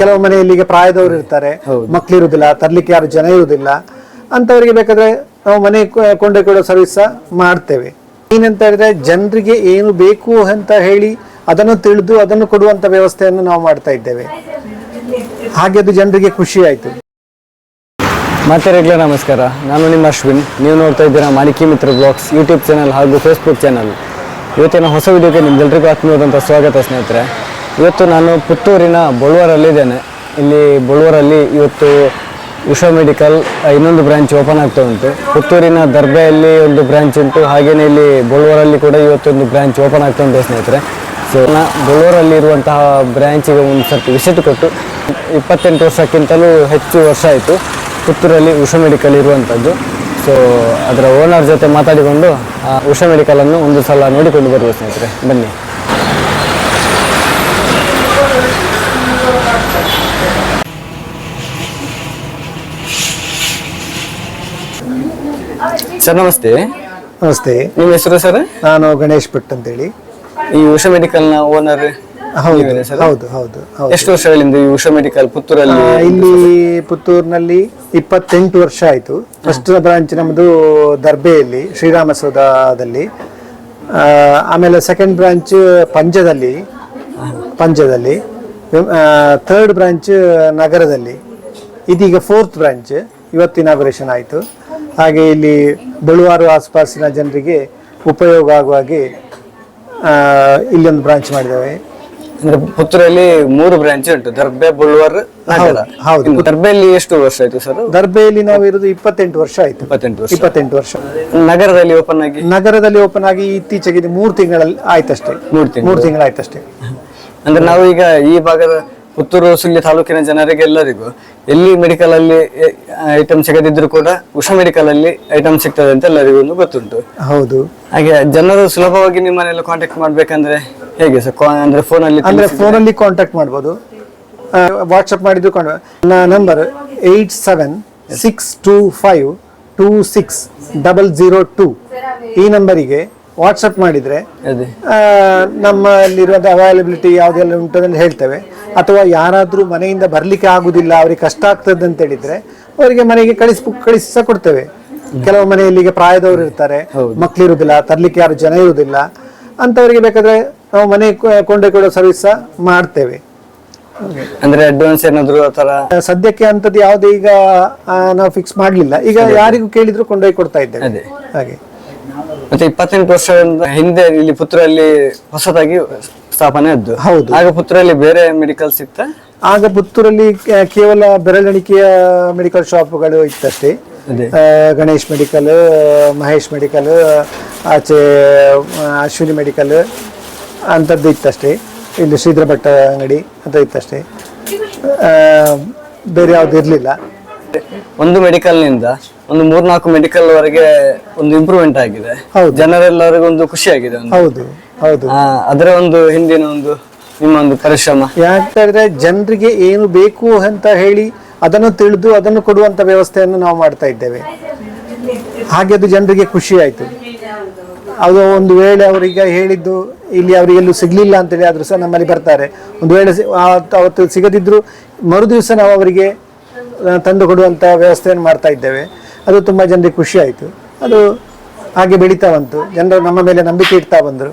ಕೆಲವು ಮನೆಯಲ್ಲಿ ಈಗ ಪ್ರಾಯದವರು ಇರ್ತಾರೆ ಮಕ್ಳು ಇರುವುದಿಲ್ಲ ತರ್ಲಿಕ್ಕೆ ಯಾರು ಜನ ಇರುವುದಿಲ್ಲ ಅಂತವರಿಗೆ ಬೇಕಾದ್ರೆ ನಾವು ಮನೆ ಕೊಂಡೆ ಕೊಡೋ ಸರ್ವಿಸ್ ಮಾಡ್ತೇವೆ. ಏನಂತ ಹೇಳಿದ್ರೆ ಜನರಿಗೆ ಏನು ಬೇಕು ಅಂತ ಹೇಳಿ ಅದನ್ನು ತಿಳಿದು ಅದನ್ನು ಕೊಡುವಂತ ವ್ಯವಸ್ಥೆಯನ್ನು ನಾವು ಮಾಡ್ತಾ ಇದ್ದೇವೆ. ಹಾಗೆ ಅದು ಜನರಿಗೆ ಖುಷಿ ಆಯ್ತು. ರೆಗ್ಯುಲರ್ ನಮಸ್ಕಾರ. ನಾನು ನಿಮ್ಮ ಅಶ್ವಿನ್. ನೀವು ನೋಡ್ತಾ ಇದ್ದೀರಾ ಮಾಲಿಕಿ ಮಿತ್ರ ಬ್ಲಾಗ್ಸ್ ಯೂಟ್ಯೂಬ್ ಚಾನಲ್ ಹಾಗೂ ಫೇಸ್ಬುಕ್ ಚಾನಲ್ ಇವತ್ತಿನ ಹೊಸ ವಿಡಿಯೋಗೆ ನಿಮ್ಗೆಲ್ರಿಗೂ ಆತ್ಮೀಯವಾದಂಥ ಸ್ವಾಗತ ಸ್ನೇಹಿತರೆ. ಇವತ್ತು ನಾನು ಪುತ್ತೂರಿನ ಬಳುವರಲ್ಲಿದ್ದೇನೆ. ಇಲ್ಲಿ ಬಳುವರಲ್ಲಿ ಇವತ್ತು ಉಷಾ ಮೆಡಿಕಲ್ ಇನ್ನೊಂದು ಬ್ರಾಂಚ್ ಓಪನ್ ಆಗ್ತಾ ಉಂಟು. ಪುತ್ತೂರಿನ ದರ್ಬೆಯಲ್ಲಿ ಒಂದು ಬ್ರಾಂಚ್ ಉಂಟು. ಹಾಗೆಯೇ ಇಲ್ಲಿ ಬಳುವರಲ್ಲಿ ಕೂಡ ಇವತ್ತೊಂದು ಬ್ರಾಂಚ್ ಓಪನ್ ಆಗ್ತಾ ಉಂಟು ಸ್ನೇಹಿತರೆ. ಸೊ ನಾ ಬಳುವರಲ್ಲಿರುವಂತಹ ಬ್ರ್ಯಾಂಚಿಗೆ ಒಂದು ಸರ್ತಿ ವಿಸಿಟ್ ಕೊಟ್ಟು ಇಪ್ಪತ್ತೆಂಟು ವರ್ಷಕ್ಕಿಂತಲೂ ಹೆಚ್ಚು ವರ್ಷ ಆಯಿತು ಪುತ್ತೂರಲ್ಲಿ ಉಷಾ ಮೆಡಿಕಲ್ ಇರುವಂಥದ್ದು ಸೊ ಅದರ ಓನರ್ ಜೊತೆ ಮಾತಾಡಿಕೊಂಡು ಆ ಉಷಾ ಮೆಡಿಕಲನ್ನು ಒಂದು ಸಲ ನೋಡಿಕೊಂಡು ಬರುವ ಸ್ನೇಹಿತರೆ. ಬನ್ನಿ. ಸರ್ ನಮಸ್ತೆ. ನಮಸ್ತೆ. ನಿಮ್ಮ ಹೆಸರು ಸರ್? ನಾನು ಗಣೇಶ್ ಭಟ್ ಅಂತೇಳಿ. ಈ ಉಷಾ ನ ಓನರ್ ಹೌದು ಸರ್? ಹೌದು ಹೌದು ಹೌದು. ಎಷ್ಟು ವರ್ಷಗಳಿಂದ ಈ ಉಷಾ ಮೆಡಿಕಲ್ ಪುತ್ತೂರಲ್ಲಿ ಆ, ಇಲ್ಲಿ ಪುತ್ತೂರಿನಲ್ಲಿ ಇಪ್ಪತ್ತೆಂಟು ವರ್ಷ ಆಯಿತು. ಫಸ್ಟ್ ಬ್ರಾಂಚ್ ನಮ್ಮದು ದರ್ಬೆಯಲ್ಲಿ ಶ್ರೀರಾಮಸೌಧದಲ್ಲಿ. ಆ, ಆಮೇಲೆ ಸೆಕೆಂಡ್ ಬ್ರಾಂಚ್ ಪಂಜದಲ್ಲಿ ಪಂಜದಲ್ಲಿ. ಥರ್ಡ್ ಬ್ರಾಂಚ್ ನಗರದಲ್ಲಿ. ಇದೀಗ ಫೋರ್ತ್ ಬ್ರಾಂಚ್ ಇವತ್ತು ಇನಾಗ್ರೇಷನ್ ಆಯಿತು. ಹಾಗೆ ಇಲ್ಲಿ ಬಳುವಾರು ಆಸುಪಾಸಿನ ಜನರಿಗೆ ಉಪಯೋಗ ಆಗುವ ಹಾಗೆ ಇಲ್ಲೊಂದು ಬ್ರಾಂಚ್ ಮಾಡಿದ್ದೇವೆ. ಅಂದ್ರೆ ಪುತ್ತೂರಲ್ಲಿ ಮೂರು ಬ್ರಾಂಚ್ ಉಂಟು ದರ್ಬೆ ಬುಳ್ವಾರ್ ನಗರ. ಹೌದು. ದರ್ಬೆಯಲ್ಲಿ ಎಷ್ಟು ವರ್ಷ ಆಯ್ತು ಸರ್? ದರ್ಬೆಯಲ್ಲಿ ನಾವು ಇರೋದು ಇಪ್ಪತ್ತೆಂಟು ವರ್ಷ ಆಯ್ತು. ಇಪ್ಪತ್ತೆಂಟು ವರ್ಷ. ಇಪ್ಪತ್ತೆಂಟು ವರ್ಷ. ನಗರದಲ್ಲಿ ಓಪನ್ ಆಗಿ? ನಗರದಲ್ಲಿ ಓಪನ್ ಆಗಿ ಇತ್ತೀಚೆಗೆ ಮೂರು ತಿಂಗಳಲ್ಲಿ ಆಯ್ತಷ್ಟೇ. ಮೂರು ತಿಂಗಳು. ಮೂರು ತಿಂಗಳಾಯ್ತಷ್ಟೇ. ಅಂದ್ರೆ ನಾವು ಈಗ ಈ ಭಾಗದ ಪುತ್ತೂರು ಸುಳ್ಳಿ ತಾಲೂಕಿನ ಜನರಿಗೆ ಎಲ್ಲರಿಗೂ ಎಲ್ಲಿ ಮೆಡಿಕಲ್ ಅಲ್ಲಿ ಐಟಮ್ ಸಿಗದಿದ್ರು ಕೂಡ ಉಷಾ ಮೆಡಿಕಲ್ ಅಲ್ಲಿ ಐಟಮ್ ಸಿಗ್ತದೆ ಅಂತ ಎಲ್ಲರಿಗೂ ಒಂದು ಗೊತ್ತುಂಟು. ಹೌದು. ಹಾಗೆ ಜನರು ಸುಲಭವಾಗಿ ನಿಮ್ಮನ್ನೆಲ್ಲ ಕಾಂಟ್ಯಾಕ್ಟ್ ಮಾಡ್ಬೇಕಂದ್ರೆ ಹೇಗೆ ಸರ್? ಅಂದ್ರೆ ಅಲ್ಲಿ ಅಂದ್ರೆ ಫೋನ್ ಅಲ್ಲಿ ಕಾಂಟ್ಯಾಕ್ಟ್ ಮಾಡ್ಬೋದು. ವಾಟ್ಸಪ್ ಮಾಡಿದ್ರು number eight seven six two five two six double zero two ಈ ನಂಬರಿಗೆ ವಾಟ್ಸಪ್ ಮಾಡಿದರೆ ಅದೇ. ನಮ್ಮಲ್ಲಿರುವಂಥ ಅವೈಲಬಿಲಿಟಿ ಯಾವುದೆಲ್ಲ ಉಂಟು ಅಂತ ಹೇಳ್ತೇವೆ. ಅಥವಾ ಯಾರಾದರೂ ಮನೆಯಿಂದ ಬರಲಿಕ್ಕೆ ಆಗುದಿಲ್ಲ ಅವರಿಗೆ ಕಷ್ಟ ಆಗ್ತದೆ ಅಂತ ಹೇಳಿದ್ರೆ ಅವರಿಗೆ ಮನೆಗೆ ಕಳಿಸ್ ಕಳಿಸಿ ಸಹ ಕೊಡ್ತೇವೆ. ಕೆಲವು ಮನೆಯಲ್ಲಿ ಈಗ ಪ್ರಾಯದವರು ಇರ್ತಾರೆ ಮಕ್ಕಳಿರುವುದಿಲ್ಲ ತರ್ಲಿಕ್ಕೆ ಯಾರು ಜನ ಇರುವುದಿಲ್ಲ ಅಂತವರಿಗೆ ಬೇಕಾದ್ರೆ ನಾವು ಮನೆ ಕೊಂಡೆ ಕೊಡೋ ಸರ್ವಿಸ್ ಮಾಡ್ತೇವೆ. ಅಂದ್ರೆ ಅಡ್ವಾನ್ಸ್ ಏನಾದ್ರು ಆ ತರ ಸದ್ಯಕ್ಕೆ ಅಂತದ್ದು ಯಾವುದೇ ಈಗ ನಾವು ಫಿಕ್ಸ್ ಮಾಡ್ಲಿಲ್ಲ. ಈಗ ಯಾರಿಗೂ ಕೇಳಿದ್ರು ಕೊಂಡೊಯ್ ಕೊಡ್ತಾ ಇದ್ದೇವೆ. ಹಾಗೆ. ಮತ್ತೆ ಇಪ್ಪತ್ತೆಂಟು ವರ್ಷದಿಂದ ಹಿಂದೆ ಇಲ್ಲಿ ಪುತ್ತೂರಲ್ಲಿ ಹೊಸದಾಗಿ ಸ್ಥಾಪನೆ ಆದ್ದು. ಹೌದು. ಆಗ ಪುತ್ತೂರಲ್ಲಿ ಬೇರೆ ಮೆಡಿಕಲ್ ಸಿಕ್ತಾ ಆಗ ಪುತ್ತೂರಲ್ಲಿ ಕೇವಲ ಬೆರಳೆಣಿಕೆಯ ಮೆಡಿಕಲ್ ಶಾಪ್ಗಳು ಇತ್ತಷ್ಟೇ. ಅದೇ. ಗಣೇಶ್ ಮೆಡಿಕಲ್ ಮಹೇಶ್ ಮೆಡಿಕಲ್ ಆಚೆ ಅಶ್ವಿನಿ ಮೆಡಿಕಲ್ ಅಂಥದ್ದು ಇತ್ತಷ್ಟೇ. ಇಲ್ಲಿ ಶ್ರೀಧರ ಭಟ್ಟ ಅಂಗಡಿ ಅಂತ ಇತ್ತಷ್ಟೇ. ಬೇರೆ ಯಾವುದು ಇರಲಿಲ್ಲ. ಒಂದು ಮೆಡಿಕಲ್ನಿಂದ ಒಂದು ಮೂರ್ನಾಲ್ಕು ಮೆಡಿಕಲ್ ವರೆಗೆ ಒಂದು ಇಂಪ್ರೂವ್ಮೆಂಟ್ ಆಗಿದೆ. ಹೌದು. ಜನರೆಲ್ಲರಿಗೂ ಒಂದು ಖುಷಿ ಆಗಿದೆ ಒಂದು. ಹೌದು ಹೌದು. ಆ, ಅದರ ಒಂದು ಹಿಂದಿನ ಒಂದು ನಿಮ್ಮ ಒಂದು ಪರಿಶ್ರಮ. ಯಾಕಂದ್ರೆ ಜನರಿಗೆ ಏನು ಬೇಕು ಅಂತ ಹೇಳಿ ಅದನ್ನು ತಿಳಿದು ಅದನ್ನು ಕೊಡುವಂತ ವ್ಯವಸ್ಥೆಯನ್ನು ನಾವು ಮಾಡ್ತಾ ಇದ್ದೇವೆ. ಹಾಗೆ ಅದು ಜನರಿಗೆ ಖುಷಿ ಆಯ್ತು. ಅದು ಒಂದು ವೇಳೆ ಅವರಿಗೆ ಹೇಳಿದ್ದು ಇಲ್ಲಿ ಅವರಿಗೆ ಎಲ್ಲೂ ಸಿಗ್ಲಿಲ್ಲ ಅಂತೇಳಿ ಆದ್ರೂ ಸಹ ನಮ್ಮಲ್ಲಿ ಬರ್ತಾರೆ. ಒಂದು ವೇಳೆ ಸಿ- ಆವತ್ತು ಅವತ್ತು ಸಿಗದಿದ್ರು ಮರು ದಿವಸ ನಾವು ಅವರಿಗೆ ಆ, ತಂದು ಕೊಡುವಂತ ವ್ಯವಸ್ಥೆಯನ್ನು ಮಾಡ್ತಾ ಇದ್ದೇವೆ. ಅದು ತುಂಬಾ ಜನರಿಗೆ ಖುಷಿ ಆಯ್ತು. ಅದು ಹಾಗೆ ಬೆಳೀತಾ ಬಂತು. ಜನರು ನಮ್ಮ ಮೇಲೆ ನಂಬಿಕೆ ಇಡ್ತಾ ಬಂದರು.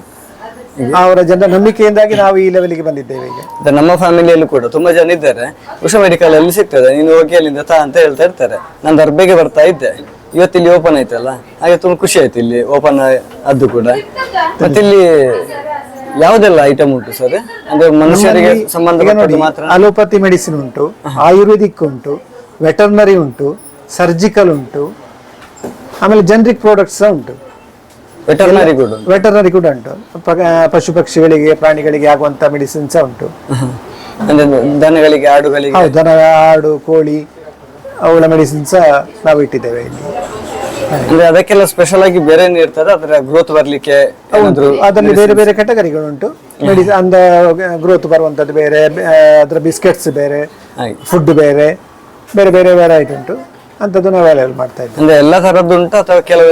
ಅವರ ಜನರ ನಂಬಿಕೆಯಿಂದಾಗಿ ನಾವು ಈ ಲೆವೆಲ್ಗೆ ಬಂದಿದ್ದೇವೆ ಈಗ. ನಮ್ಮ ಫ್ಯಾಮಿಲಿಯಲ್ಲೂ ಕೂಡ ತುಂಬಾ ಜನ ಇದ್ದಾರೆ. ಉಷಾ ಮೆಡಿಕಲ್ ಅಲ್ಲಿ ಸಿಗ್ತದೆ. ನೀನು ಹೋಗಿ ಅಲ್ಲಿಂದ ತಾ ಅಂತ ಹೇಳ್ತಾ ಇರ್ತಾರೆ. ನಾನು ದರ್ಬೆಗೆ ಬರ್ತಾ ಇದ್ದೆ. ಇವತ್ತು ಇಲ್ಲಿ ಓಪನ್ ಆಯ್ತಲ್ಲ? ಹಾಗೆ ತುಂಬಾ ಖುಷಿ ಆಯ್ತು ಇಲ್ಲಿ ಓಪನ್ ಅದು ಕೂಡ. ಮತ್ತೆ ಇಲ್ಲಿ ಯಾವುದೆಲ್ಲ ಐಟಮ್ ಉಂಟು ಸರ್ ಅಂದ್ರೆ ಮನುಷ್ಯರಿಗೆ ಸಂಬಂಧ ಅಲೋಪತಿ ಮೆಡಿಸಿನ್ ಉಂಟು ಆಯುರ್ವೇದಿಕ್ ಉಂಟು ವೆಟರ್ನರಿ ಉಂಟು ಸರ್ಜಿಕಲ್ ಉಂಟು. ಆಮೇಲೆ ಜನರಿಕ್ ಪ್ರಾಡಕ್ಟ್ಸ್ ಸಹ ಉಂಟು. ವೆಟರ್ನರಿ ಕೂಡ ವೆಟರ್ನರಿ ಕೂಡ ಉಂಟು. ಪಶು ಪಕ್ಷಿಗಳಿಗೆ ಪ್ರಾಣಿಗಳಿಗೆ ಆಗುವಂತ ಮೆಡಿಸಿನ್ ಸಹ ಉಂಟು. ಅಂದ್ರೆ ದನಗಳಿಗೆ ಆಡುಗಳಿಗೆ. ಹೌದು ದನ ಆಡು ಕೋಳಿ ಅವುಗಳ ಮೆಡಿಸಿನ್ ಸಹ ನಾವು ಇಟ್ಟಿದ್ದೇವೆ ಇಲ್ಲಿ. ಅಂದ್ರೆ ಅದಕ್ಕೆಲ್ಲ ಸ್ಪೆಷಲ್ ಆಗಿ ಬೇರೆ ಇರ್ತದೆ? ಅದರ ಗ್ರೋತ್ ಬರ್ಲಿಕ್ಕೆ ಅದರಲ್ಲಿ ಬೇರೆ ಬೇರೆ ಕೆಟಗರಿಗಳುಂಟು ಮೆಡಿಸಿನ್ ಅಂದ ಗ್ರೋತ್ ಬರುವಂತದ್ದು ಬೇರೆ ಅದರ ಬಿಸ್ಕೆಟ್ಸ್ ಬೇರೆ ಫುಡ್ ಬೇರೆ ಬೇರೆ ಬೇರೆ ವೆರೈಟಿ ಉಂಟು. ಅಂಥದ್ದು ನಾವು ಅವೈಲೇಬಲ್ ಮಾಡ್ತಾ ಇದ್ದೇವೆ. ಎಲ್ಲ ಎಲ್ಲಾ ತರದ್ದು ಉಂಟು ಅಥವಾ ಕೆಲವು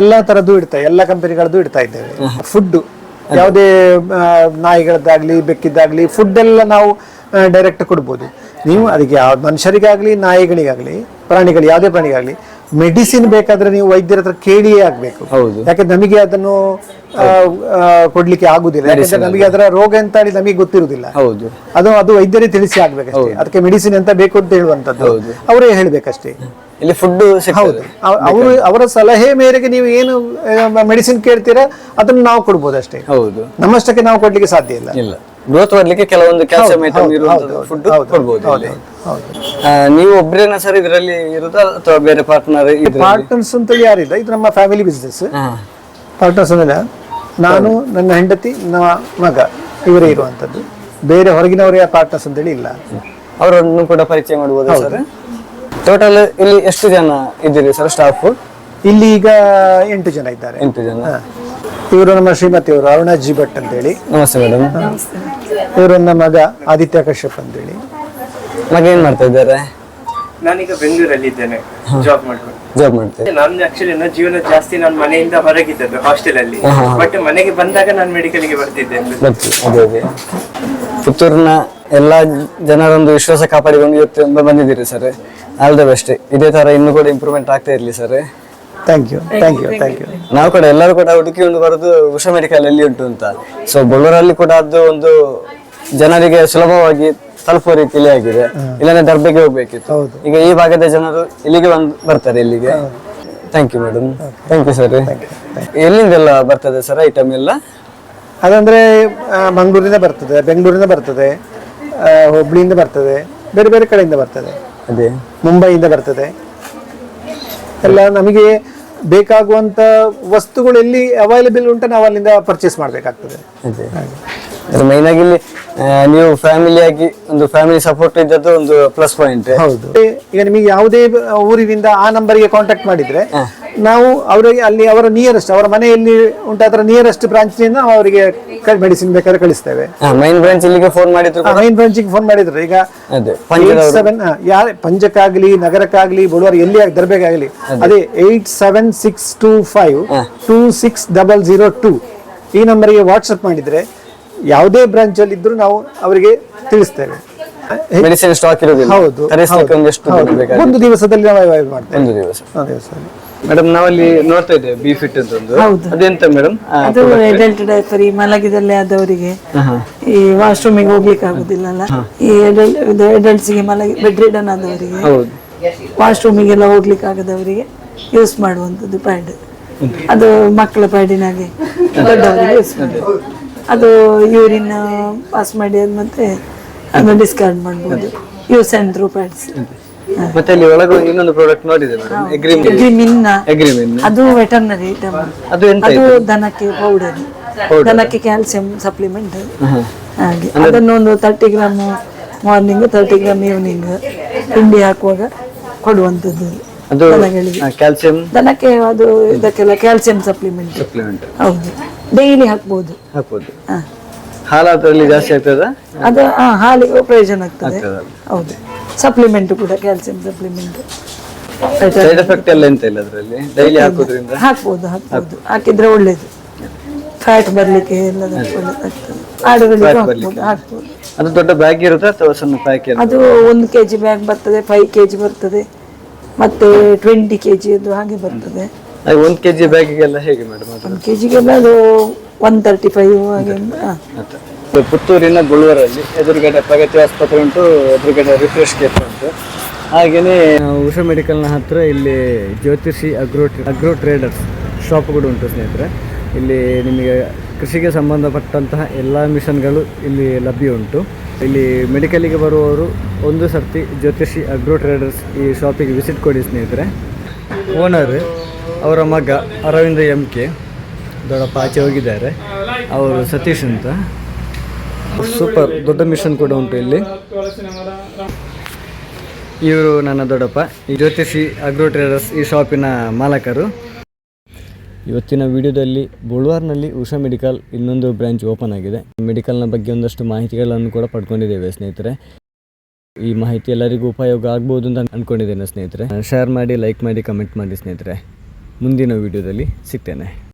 ಎಲ್ಲ ತರದ್ದು ಇಡ್ತಾ ಎಲ್ಲ ಕಂಪನಿಗಳದ್ದು ಇಡ್ತಾ ಇದ್ದೇವೆ. ಫುಡ್ ಯಾವುದೇ ನಾಯಿಗಳದ್ದಾಗ್ಲಿ ಬೆಕ್ಕಿದ್ದಾಗ್ಲಿ ಫುಡ್ ಎಲ್ಲ ನಾವು ಡೈರೆಕ್ಟ್ ಕೊಡ್ಬೋದು. ನೀವು ಅದಕ್ಕೆ ಯಾವ ಮನುಷ್ಯರಿಗಾಗಲಿ ನಾಯಿಗಳಿಗಾಗಲಿ ಪ್ರಾಣಿಗಳು ಯಾವುದೇ ಪ್ರಾಣಿಗಾಗಲಿ ಮೆಡಿಸಿನ್ ಬೇಕಾದ್ರೆ ನೀವು ವೈದ್ಯರ ಹತ್ರ ಕೇಳಿಯೇ ಆಗ್ಬೇಕು. ಹೌದು. ಯಾಕೆ ನಮಗೆ ಅದನ್ನು ಆ, ಆ, ಕೊಡ್ಲಿಕ್ಕೆ ಆಗುದಿಲ್ಲ. ಯಾಕಂದ್ರೆ ನಮಗೆ ಅದರ ರೋಗ ಅಂತ ಹೇಳಿ ನಮಗೆ ಗೊತ್ತಿರುವುದಿಲ್ಲ. ಹೌದು. ಅದು ಅದು ವೈದ್ಯರೇ ತಿಳಿಸಿ ಆಗ್ಬೇಕಷ್ಟೇ. ಅದಕ್ಕೆ ಮೆಡಿಸಿನ್ ಅಂತ ಬೇಕು ಅಂತ ಹೇಳುವಂತದ್ದು ಅವರೇ ಹೇಳ್ಬೇಕಷ್ಟೇ. ಇಲ್ಲಿ ಫುಡ್ ಹೌದು. ಅವ- ಅವರು ಅವರ ಸಲಹೆ ಮೇರೆಗೆ ನೀವು ಏನು ಮೆಡಿಸಿನ್ ಕೇಳ್ತೀರಾ ಅದನ್ನು ನಾವು ಕೊಡ್ಬೋದು ಅಷ್ಟೇ ಹೌದು. ನಮ್ಮಷ್ಟಕ್ಕೆ ನಾವು ಕೊಡ್ಲಿಕ್ಕೆ ಸಾಧ್ಯ ಇಲ್ಲ. ಇಲ್ಲ. ಗ್ರೋತ್ ಬರ್ಲಿಕ್ಕೆ ಕೆಲವೊಂದು ಕ್ಯಾಲ್ಸಿಯಂ ಐಟಮ್ ಫುಡ್ ಕೊಡ್ಬೋದು ನೀವು ಒಬ್ಬರೇನ ಸರ್ ಇದರಲ್ಲಿ ಇರುದಾ ಅಥವಾ ಬೇರೆ ಪಾರ್ಟ್ನರ್ ಪಾರ್ಟ್ನರ್ಸ್ ಅಂತ ಯಾರಿಲ್ಲ ಇದು ನಮ್ಮ ಫ್ಯಾಮಿಲಿ ಬಿಸ್ನೆಸ್ ಪಾರ್ಟ್ನರ್ಸ್ ಅಂದ್ರೆ ನಾನು ನನ್ನ ಹೆಂಡತಿ ನಮ್ಮ ಮಗ ಇವರೇ ಇರುವಂತದ್ದು. ಬೇರೆ ಹೊರಗಿನವರೇ ಪಾರ್ಟ್ನರ್ಸ್ ಅಂತೇಳಿ ಇಲ್ಲ. ಅವರನ್ನು ಕೂಡ ಪರಿಚಯ ಮಾಡಬಹುದು ಸರ್ ಟೋಟಲ್ ಇಲ್ಲಿ ಎಷ್ಟು ಜನ ಇದ್ದೀರಿ ಸರ್ ಸ್ಟಾಫ್ ಇಲ್ಲಿ ಈಗ ಎಂಟು ಜನ ಇದ್ದಾರೆ. ಎಂಟು ಜನ. ಇವರು ನಮ್ಮ ಶ್ರೀಮತಿಯವರು ಅರುಣಾ ಜಿ ಭಟ್ ಅಂತೇಳಿ. ನಮಸ್ತೆ ಮೇಡಮ್. ಇವರು ನನ್ನ ಮಗ ಆದಿತ್ಯ ಕಶ್ಯಪ್ ಅಂತೇಳಿ. ಮಗ ಏನ್ ಮಾಡ್ತಾ ಇದ್ದಾರೆ? ನಾನೀಗ ಬೆಂಗಳೂರಲ್ಲಿ ಇದ್ದೇನೆ ಜಾಬ್ ಮಾಡ್ಕೊಂಡು. ಜಾಬ್ ಮಾಡ್ತೇವೆ ನಾನು ಆಕ್ಚುಲಿ ನನ್ನ ಜೀವನ ಜಾಸ್ತಿ ನಾನು ಮನೆಯಿಂದ ಹೊರಗಿದ್ದದ್ದು ಹಾಸ್ಟೆಲ್ ಅಲ್ಲಿ ಬಟ್ ಮನೆಗೆ ಬಂದಾಗ ನಾನು ಮೆಡಿಕಲ್ಗೆ ಬರ್ತಿದ್ದೆ. ಅದೇ ಅದೇ. ಪುತ್ತೂರಿನ ಎಲ್ಲ ಜನರೊಂದು ವಿಶ್ವಾಸ ಕಾಪಾಡಿಕೊಂಡು ಇವತ್ತು ಬಂದಿದ್ದೀರಿ ಸರ್. ಆಲ್ ದ ಬೆಸ್ಟ್ ಇದೇ ತರ ಇನ್ನೂ ಕೂಡ ಇಂಪ್ರೂವ್ಮೆಂಟ್ ಆಗ್ತಾ ಇರ್ಲಿ sir. Thank you thank you thank you ನಾವು ಕೂಡ ಎಲ್ಲರೂ ಕೂಡ ಹುಡುಕಿಕೊಂಡು ಬರೋದು ಉಷಾ ಮೆಡಿಕಲ್ ಎಲ್ಲಿ ಉಂಟು ಅಂತ. ಸೊ ಬಳ್ಳೂರಲ್ಲಿ ಕೂಡ ಅದು ಒಂದು ಜನರಿಗೆ ಸುಲಭವಾಗಿ ತಲುಪುವ ರೀತಿಯಲ್ಲಿ ಆಗಿದೆ. ಇಲ್ಲಾಂದ್ರೆ ದರ್ಬೆಗೆ ಹೋಗ್ಬೇಕಿತ್ತು. ಹೌದು. ಈಗ ಈ ಭಾಗದ ಜನರು ಇಲ್ಲಿಗೆ ಬಂದು ಬರ್ತಾರೆ ಇಲ್ಲಿಗೆ. Thank you madam thank you sir ಎಲ್ಲಿಂದೆಲ್ಲ ಬರ್ತದೆ ಸರ್ ಐಟಮ್ ಎಲ್ಲ? ಅದಂದ್ರೆ ಮಂಗಳೂರಿಂದ ಬರ್ತದೆ ಬೆಂಗಳೂರಿಂದ ಬರ್ತದೆ ಹುಬ್ಳಿಯಿಂದ ಬರ್ತದೆ ಬೇರೆ ಬೇರೆ ಕಡೆಯಿಂದ ಬರ್ತದೆ. ಅದೇ. ಮುಂಬೈಯಿಂದ ಬರ್ತದೆ. ಎಲ್ಲ ನಮಗೆ ಬೇಕಾಗುವಂತ ವಸ್ತುಗಳು ಎಲ್ಲಿ ಅವೈಲೇಬಲ್ ಉಂಟು ನಾವು ಅಲ್ಲಿಂದ ಪರ್ಚೇಸ್ ಮಾಡಬೇಕಾಗ್ತದೆ. ಮೈನ್ ಆಗಿ ಇಲ್ಲಿ ಆ, ನೀವು ಫ್ಯಾಮಿಲಿ ಆಗಿ ಒಂದು ಫ್ಯಾಮಿಲಿ ಸಪೋರ್ಟ್ ಇದ್ದದ್ದು ಒಂದು ಪ್ಲಸ್ ಪಾಯಿಂಟ್ ಹೌದು. ಈಗ ನಿಮಗೆ ಯಾವುದೇ ಊರಿನಿಂದ ಆ ನಂಬರ್ಗೆ ಕಾಂಟ್ಯಾಕ್ಟ್ ಮಾಡಿದ್ರೆ ನಾವು ಅವರಿಗೆ ಅಲ್ಲಿ ಅವರ ನಿಯರೆಸ್ಟ್ ಅವರ ಮನೆಯಲ್ಲಿ ಉಂಟಾದ್ರ ನಿಯರೆಸ್ಟ್ ಬ್ರಾಂಚ್ನಿಂದ ನಾವು ಅವರಿಗೆ ಮೆಡಿಸಿನ್ ಬೇಕಾದ್ರೆ ಕಳಿಸ್ತೇವೆ. ಮೈನ್ ಬ್ರಾಂಚ್ ಇಲ್ಲಿಗೆ ಫೋನ್ ಮಾಡಿದ್ರು ಮೈನ್ ಬ್ರಾಂಚಿಗೆ ಫೋನ್ ಮಾಡಿದ್ರು. ಈಗ ಸೆವೆನ್ ಯಾರು ಪಂಜಕ್ಕಾಗ್ಲಿ ನಗರಕ್ಕಾಗ್ಲಿ ಬುಡವಾರ ಎಲ್ಲಿ ದರ್ಬೇಕಾಗ್ಲಿ ಅದೇ. Eight seven six two five two six double zero two ಈ ನಂಬರಿಗೆ ವಾಟ್ಸಪ್ ಮಾಡಿದ್ರೆ ಯಾವುದೇ ಬ್ರಾಂಚ್ ಅಲ್ಲಿ ಇದ್ರೂ ನಾವು ಅವರಿಗೆ ತಿಳಿಸ್ತೇವೆ. ಮೆಡಿಸಿನ್ ಸ್ಟಾಕ್ ಇರೋದಿಲ್ಲ. ಹೌದು ಒಂದು ದಿವಸದಲ್ಲಿ ನಾವು ಮಾಡ್ತೇವೆ. ಒಂದು ದಿವಸ. ಒಂದು ದಿವಸದಲ್ಲಿ. ಮೇಡಮ್ ನಾವಲ್ಲಿ ನೋಡ್ತಾ ಇದ್ದೇವೆ ಬಿ ಫಿಟ್ ಅಂತ ಒಂದು ಹೌದು. ಅದೆಂತ ಮೇಡಮ್ ಅದು ಅಡಲ್ಟ್ ಡೈಪರ್ ಈ ಮಲಗಿದಲ್ಲಿ ಆದವರಿಗೆ ಈ ವಾಶ್ರೂಮಿಗೆ ಹೋಗ್ಲಿಕ್ಕೆ ಆಗುದಿಲ್ಲಲ್ಲ ಈ ಅಡಲ್ಟ್ಸ್ಗೆ ಮಲಗಿ ಬೆಡ್ ರಿಡನ್ ಆದವರಿಗೆ ಹೌದು. ವಾಶ್ರೂಮಿಗೆಲ್ಲ ಹೋಗ್ಲಿಕ್ಕೆ ಆಗದವರಿಗೆ ಯೂಸ್ ಮಾಡುವಂತದ್ದು ಪ್ಯಾಡ್ ಅದು ಮಕ್ಕಳ ಪ್ಯಾಡಿನಾಗೆ ದೊಡ್ಡವರಿಗೆ ಯೂಸ್ ಮಾಡೋದು. ಅದು ಯೂರಿನ್ ಪಾಸ್ ಮಾಡಿ ಅದು ಮತ್ತೆ ಅದನ್ನ ಡಿಸ್ಕಾರ್ಡ್ ಮಾಡ್ಬೋದು. ಯೂಸ್ ಆ್ಯಂಡ್ ಥ್ರೂ ಪ್ಯಾಡ್ಸ್ ಮತ್ತೆ ಅಲ್ಲಿ ಒಳಗೆ ಇನ್ನೊಂದು ಪ್ರಾಡಕ್ಟ್ ನೋಡಿದೆ ಮೇಡಮ್ ಅದು ವೆಟರ್ನರಿ ಅದು ಎಂತ ಅದು ದನಕ್ಕೆ ಪೌಡರ್ ದನಕ್ಕೆ ಕ್ಯಾಲ್ಸಿಯಂ ಸಪ್ಲಿಮೆಂಟ್ ಹಾಗೆ. ಅದನ್ನು ಒಂದು thirty gram morning thirty gram evening ತಿಂಡಿ ಹಾಕುವಾಗ ಕೊಡುವಂಥದ್ದು ಅದು ಕ್ಯಾಲ್ಸಿಯಂ ದನಕ್ಕೆ ಅದು ಇದಕ್ಕೆಲ್ಲ ಕ್ಯಾಲ್ಸಿಯಂ ಸಪ್ಲಿಮೆಂಟ್ ಸಪ್ಲಿಮೆಂಟ್ ಹೌದು. ಡೈಲಿ ಹಾಕ್ಬೋದು. ಹಾಕ್ಬೋದು. ಹಾ. ಹಾಲು ಅದರಲ್ಲಿ ಜಾಸ್ತಿ ಆಗ್ತದ? ಅದು ಆ, ಹಾಲಿಗೆ ಪ್ರಯೋಜನ ಆಗ್ತದೆ. ಆಗ್ತದಲ್ಲ. ಹೌದು. ಸಪ್ಲಿಮೆಂಟ್ ಕೂಡ ಕ್ಯಾಲ್ಸಿಯಂ ಸಪ್ಲಿಮೆಂಟ್ ಸೈಡ್ ಎಫೆಕ್ಟ್ ಎಲ್ಲ ಎಂತ ಇಲ್ಲ ಅದರಲ್ಲಿ? ಡೈಲಿ ಹಾಕೋದ್ರಿಂದ? ಹಾಕ್ಬೋದು ಹಾಕ್ಬೋದು. ಹಾಕಿದ್ರೆ ಒಳ್ಳೇದು. ಫ್ಯಾಟ್ ಬರ್ಲಿಕ್ಕೆ ಎಲ್ಲ ಒಳ್ಳೇದಾಗ್ತದೆ ಆಡುಗಳಿಗೆ ಹಾಕ್ಬೋದು ಹಾಕ್ಬೋದು. ಅದು ದೊಡ್ಡ ಬ್ಯಾಗ್ ಇರುತ್ತೆ ಅಥವಾ ಸಣ್ಣ ಪ್ಯಾಕ್ ಅದು ಒಂದು ಕೆ ಜಿ ಬ್ಯಾಗ್ ಬರ್ತದೆ ಫೈವ್ ಕೆ ಜಿ ಬರ್ತದೆ. ಮತ್ತೆ ಟ್ವೆಂಟಿ ಕೆ ಜಿ ಅದು ಹಾಗೆ ಬರ್ತದೆ. ಅದು ಒಂದು ಕೆಜಿ ಬ್ಯಾಗಿಗೆಲ್ಲ ಹೇಗೆ ಮೇಡಮ್ ಅದು ಒಂದು ಕೆ ಜಿಗೆಲ್ಲ ಅದು ಒನ್ ತರ್ಟಿ ಫೈವ್ ಹಾಗೆ. ಪುತ್ತೂರಿನ ಗುಳ್ವರಲ್ಲಿ ಎದುರುಗಡೆ ಪ್ರಗತಿ ಆಸ್ಪತ್ರೆ ಉಂಟು ಎದುರುಗಡೆ ರಿಫ್ರೆಶ್ ಕೇಪ್ ಉಂಟು. ಹಾಗೆಯೇ ಉಷಾ ಮೆಡಿಕಲ್ನ ಹತ್ತಿರ ಇಲ್ಲಿ ಜ್ಯೋತಿಷಿ ಅಗ್ರೋ ಅಗ್ರೋ ಟ್ರೇಡರ್ಸ್ ಶಾಪ್ ಕೂಡ ಉಂಟು ಸ್ನೇಹಿತರೆ. ಇಲ್ಲಿ ನಿಮಗೆ ಕೃಷಿಗೆ ಸಂಬಂಧಪಟ್ಟಂತಹ ಎಲ್ಲ ಮಿಷನ್ಗಳು ಇಲ್ಲಿ ಲಭ್ಯ ಉಂಟು. ಇಲ್ಲಿ ಮೆಡಿಕಲಿಗೆ ಬರುವವರು ಒಂದು ಸರ್ತಿ ಜ್ಯೋತಿಷಿ ಅಗ್ರೋ ಟ್ರೇಡರ್ಸ್ ಈ ಶಾಪಿಗೆ ವಿಸಿಟ್ ಕೊಡಿ ಸ್ನೇಹಿತರೆ. ಓನರ್ ಅವರ ಮಗ ಅರವಿಂದ ಎಂ ಕೆ ದೊಡ್ಡಪ್ಪ ಆಚೆ ಹೋಗಿದ್ದಾರೆ. ಅವರು ಸತೀಶ್ ಅಂತ. ಸೂಪರ್ ದೊಡ್ಡ ಮಿಷನ್ ಕೂಡ ಉಂಟು ಇಲ್ಲಿ. ಇವರು ನನ್ನ ದೊಡ್ಡಪ್ಪ. ಈ ಜ್ಯೋತಿಷಿ ಅಗ್ರೋ ಟ್ರೇಡರ್ಸ್ ಈ ಶಾಪಿನ ಮಾಲಕರು. ಇವತ್ತಿನ ವಿಡಿಯೋದಲ್ಲಿ ಬುಳ್ವಾರ್ನಲ್ಲಿ ಉಷಾ ಮೆಡಿಕಲ್ ಇನ್ನೊಂದು ಬ್ರಾಂಚ್ ಓಪನ್ ಆಗಿದೆ. ಮೆಡಿಕಲ್ನ ಬಗ್ಗೆ ಒಂದಷ್ಟು ಮಾಹಿತಿಗಳನ್ನು ಕೂಡ ಪಡ್ಕೊಂಡಿದ್ದೇವೆ ಸ್ನೇಹಿತರೆ. ಈ ಮಾಹಿತಿ ಎಲ್ಲರಿಗೂ ಉಪಯೋಗ ಆಗ್ಬೋದು ಅಂತ ಅಂದ್ಕೊಂಡಿದ್ದೇನೆ ಸ್ನೇಹಿತರೆ. ಶೇರ್ ಮಾಡಿ ಲೈಕ್ ಮಾಡಿ ಕಮೆಂಟ್ ಮಾಡಿ ಸ್ನೇಹಿತರೆ. ಮುಂದಿನ ವಿಡಿಯೋದಲ್ಲಿ ಸಿಗ್ತೇನೆ.